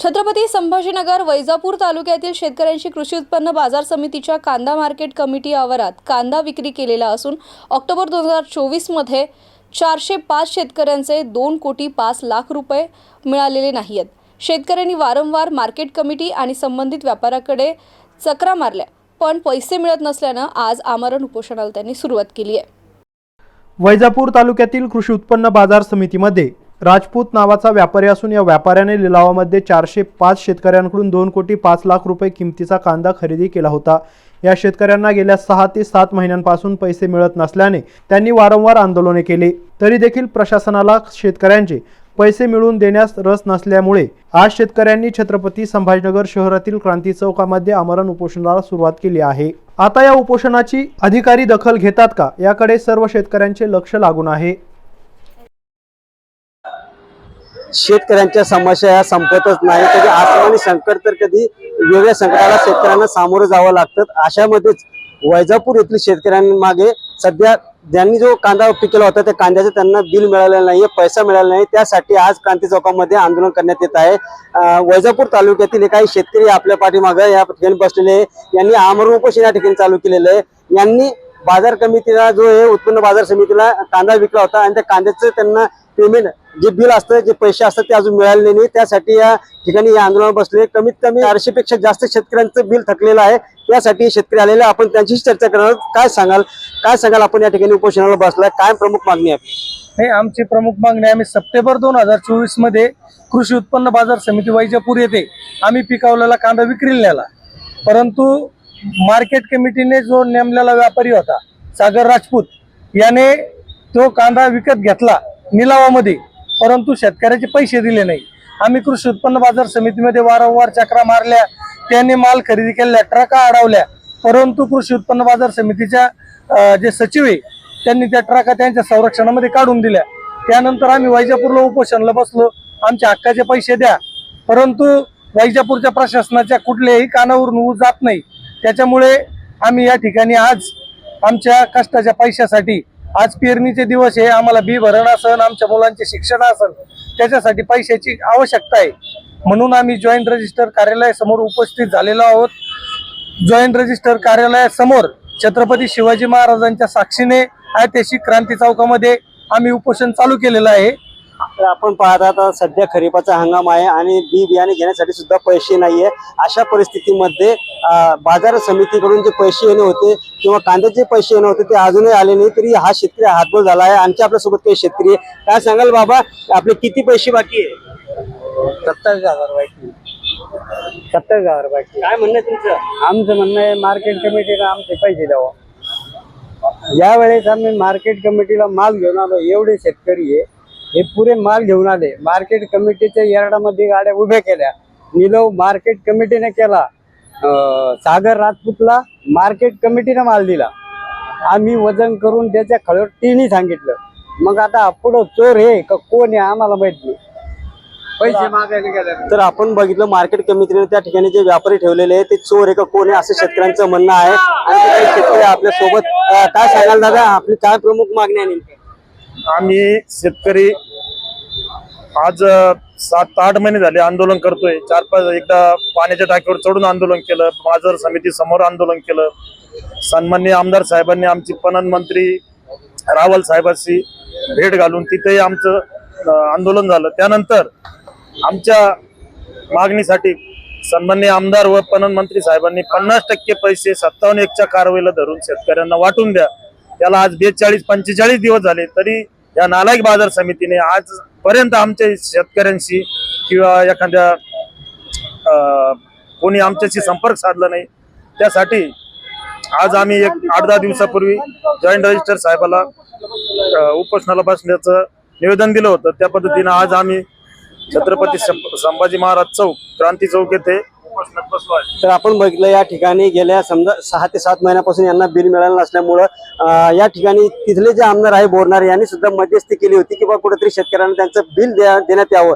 छत्रपती संभाजीनगर वैजापूर तालुक्यातील शेतकऱ्यांशी कृषी उत्पन्न बाजार समितीच्या कांदा मार्केट कमिटी आवारात कांदा विक्री केलेला असून ऑक्टोबर दोन हजार चोवीसमध्ये चारशे पाच शेतकऱ्यांचे दोन कोटी पाच लाख रुपये मिळालेले नाही आहेत शेतकऱ्यांनी वारंवार मार्केट कमिटी आणि संबंधित व्यापाऱ्याकडे चक्रा मारल्या पण पैसे मिळत नसल्यानं आज आमरण उपोषणाला त्यांनी सुरुवात केली आहे. वैजापूर तालुक्यातील कृषी उत्पन्न बाजार समितीमध्ये राजपूत नावाचा व्यापारी असून या व्यापाऱ्याने लिलावामध्ये चारशे पाच शेतकऱ्यांकडून दोन कोटी पाच लाख रुपये किमतीचा कांदा खरेदी केला होता. या शेतकऱ्यांना गेल्या सहा ते सात महिन्यांपासून पैसे मिळत नसल्याने त्यांनी वारंवार आंदोलने केली. तरी देखील प्रशासनाला शेतकऱ्यांचे पैसे मिळवून देण्यास रस नसल्यामुळे आज शेतकऱ्यांनी छत्रपती संभाजीनगर शहरातील क्रांती चौकामध्ये आमरण उपोषणाला सुरुवात केली आहे. आता या उपोषणाची अधिकारी दखल घेतात का? याकडे सर्व शेतकऱ्यांचे लक्ष लागून आहे. शेतकऱ्यांच्या समस्या या संपतच नाही. कधी आसमानी संकट तर कधी वेगळ्या संकटाला शेतकऱ्यांना सामोरं जावं लागतं. अशामध्येच वैजापूर येथील शेतकऱ्यांमागे सध्या ज्यांनी जो कांदा पिकला होता त्या कांद्याचं त्यांना बिल मिळालेलं नाहीये पैसा मिळाला नाही. त्यासाठी आज क्रांती चौकामध्ये आंदोलन करण्यात येत आहे. वैजापूर तालुक्यातील काही शेतकरी आपल्या पाठीमागे या ठिकाणी बसलेले आहे. यांनी आमरण उपोषण या ठिकाणी चालू केलेलं आहे. यांनी बाजार कमिटीला जो हे उत्पन्न बाजार समितीला कांदा विकला होता आणि त्या कांद्याचं त्यांना पेमेंट जे बिल असतं जे पैसे असतात ते अजून मिळालेले नाही. त्यासाठी या ठिकाणी या आंदोलनावर बसले. कमीत कमी चारशे पेक्षा जास्त शेतकऱ्यांचं बिल थकलेलं आहे. त्यासाठी शेतकरी आलेले आपण त्यांच्याशी चर्चा करणार काय सांगाल? काय सांगाल आपण या ठिकाणी उपोषणाला बसलाय? काय प्रमुख मागणी आहे? हे आमची प्रमुख मागणी आहे. आम्ही सप्टेंबर दोन हजार चोवीसमध्ये कृषी उत्पन्न बाजार समिती वैजापूर येथे आम्ही पिकावलेला कांदा विक्रीला नेला. परंतु मार्केट कमिटीने जो नेमलेला व्यापारी होता सागर राजपूत याने तो कांदा विकत घेतला निलावामध्ये परंतु शेतकऱ्याचे पैसे दिले नाही. आम्ही कृषी उत्पन्न बाजार समितीमध्ये वारंवार चक्रा मारल्या त्याने माल खरेदी केल्या ट्रका अडवल्या परंतु कृषी उत्पन्न बाजार समितीच्या जे सचिव आहे त्यांनी त्या ट्रका त्यांच्या संरक्षणामध्ये काढून दिल्या. त्यानंतर आम्ही वैजापूरला उपोषणला बसलो आमच्या हक्काचे पैसे द्या परंतु वैजापूरच्या प्रशासनाच्या कुठल्याही कानावरून जात नाही. त्याच्यामुळे आम्ही या ठिकाणी आज आमच्या कष्टाच्या पैशासाठी आज पेरणीचे दिवस हे आम्हाला बी भरण असन आमच्या मुलांचे शिक्षण असन त्याच्यासाठी पैशाची आवश्यकता आहे. म्हणून आम्ही जॉईंट रजिस्टर कार्यालयासमोर उपस्थित झालेलो आहोत. जॉईंट रजिस्टर कार्यालयासमोर छत्रपती शिवाजी महाराजांच्या साक्षीने ऐतिहासिक क्रांती चौकामध्ये आम्ही उपोषण चालू केलेलं आहे. तर आपण पाहत आहात आता सध्या खरीपाचा हंगाम आहे आणि बी बियाणे घेण्यासाठी सुद्धा पैसे नाहीये. अशा परिस्थितीमध्ये बाजार समितीकडून जे पैसे येणे होते किंवा कांद्याचे पैसे येणे होते ते अजूनही आले नाही तरी हा शेतकरी हातबोल झाला आहे. आणखी आपल्यासोबत काही शेतकरी आहे काय सांगाल बाबा आपले किती पैसे बाकी आहे सत्तावीस हजार बाकी. सत्तावीस हजार बाकी. काय म्हणणं आहे तुमचं? आमचं म्हणणं आहे मार्केट कमिटीला आमचे पैसे द्यावं. ज्या वेळेस आम्ही मार्केट कमिटीला माल घेऊन आलो एवढे शेतकरी आहे. हे पुरे माल घेऊन आले. मार्केट कमिटीच्या यार्डामध्ये गाड्या उभ्या केल्या. निलव मार्केट कमिटीने केला. सागर राजपूतला मार्केट कमिटीने माल दिला. आम्ही वजन करून त्याच्या खळ्यावर सांगितलं. मग आता पुढं चोर हे का कोण आहे आम्हाला माहीत नाही. पैसे मागायला गेले. तर आपण बघितलं मार्केट कमिटीने त्या ठिकाणी जे व्यापारी ठेवलेले आहे ते चोर आहे का कोण आहे असं शेतकऱ्यांचं म्हणणं आहे. आणि ते काही शेतकरी आपल्यासोबत काय सांगाल दादा? आपली काय प्रमुख मागणी आहे नेमकी? आम्ही शेतकरी आज सात आठ महिने झाले आंदोलन करतोय. चार पाच एकदा पाण्याच्या टाकीवर चढून आंदोलन केलं बाजार समिती समोर आंदोलन केलं. सन्मान्य आमदार साहेबांनी आमची पणन मंत्री रावल साहेबांशी भेट घालून तिथेही आमचं आंदोलन झालं. त्यानंतर आमच्या मागणीसाठी सन्मान्य आमदार व पणन मंत्री साहेबांनी पन्नास टक्के पैसे सत्तावन्न एकच्या कारवाईला धरून शेतकऱ्यांना वाटून द्या. त्याला आज बेचाळीस पंचेचाळीस दिवस झाले तरी या नालायक बाजार समितीने आजपर्यंत आमच्या शेतकऱ्यांशी किंवा एखाद्या अं, कोणी आमच्याशी संपर्क साधला नाही. त्यासाठी आज आम्ही एक आठ दहा दिवसापूर्वी जॉईंट रजिस्टर साहेबाला उपोषणाला बसण्याचं निवेदन दिलं होतं. त्या पद्धतीनं आज आम्ही छत्रपती संभाजी महाराज चौक क्रांती चौक येथे तर आपण बघितलं या ठिकाणी गेल्या समजा सहा ते सात महिन्यापासून यांना बिल मिळालं नसल्यामुळं या ठिकाणी तिथले जे आमदार आहे बोरणारे यांनी सुद्धा मध्यस्थी केली होती किंवा कुठेतरी शेतकऱ्यांना त्यांचं बिल देण्यात यावं.